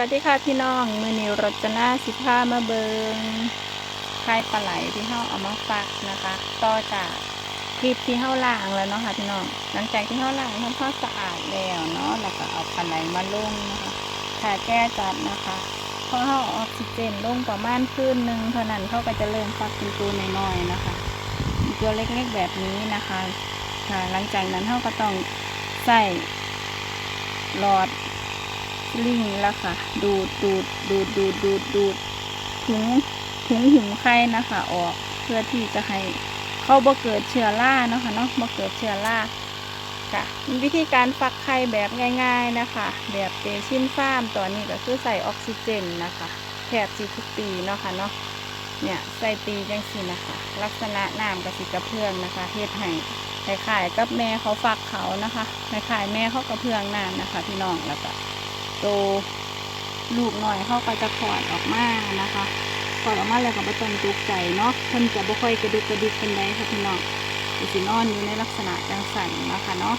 วัสดีค่ะพี่น้องมือนิวรจนาสิผ้ามาเบิงไข่ปลาไหลที่เฮาเอามาฟักนะคะ ต่อจากคลิปที่เฮาล้างแล้วเนาะค่ะพี่น้องหลังจากที่เฮาล้างทำความสะอาดแล้วเนาะแล้วก็เอาปลาไหลมาลงนะคะถ้าแก้จัดนะคะพอเฮาอาออกซิเจนลงประมาณคืนหนึ่งเท่านั้นเขาก็จะเริ่มฟักเป็นตัวน้อยๆนะคะ ตัวเล็กๆแบบนี้นะคะค่ะหลังจากนั้นเฮาก็ต้องใส่หลอด ลิงแล้วค่ะ ดูดดูดดูดดูดดูดดูดถุงถุงหุงไข่นะคะ ออกเพื่อที่จะให้เข้าบ่เกิดเชื้อราเนาะค่ะเนาะบ่เกิดเชื้อราค่ะวิธีการฟักไข่แบบง่าย ๆนะคะ แบบเตชินฟาร์มตัวนี้ก็คือใส่ออกซิเจนนะคะแทบสิทุกปีเนาะค่ะเนาะเนี่ยใส่ตีจังสีนะคะ ลักษณะน้ำกระสิกระเพื่องนะคะเฮ็ดให้คล้ายๆกับแม่เขาฟักเขานะคะคล้ายๆแม่เขากระเพื่องน้ำนะคะ พี่น้องแล้วก็ โตลูกหน่อยเขาก็จะถอดออกมานะคะถอดออกมาแล้วก็บ่ต้องตกใจเนาะเพิ่นจะบ่ค่อยกระดุกกระดิกเป็นไดค่ะพี่น้องสินอนอยู่ในลักษณะจังสันนะคะเนาะ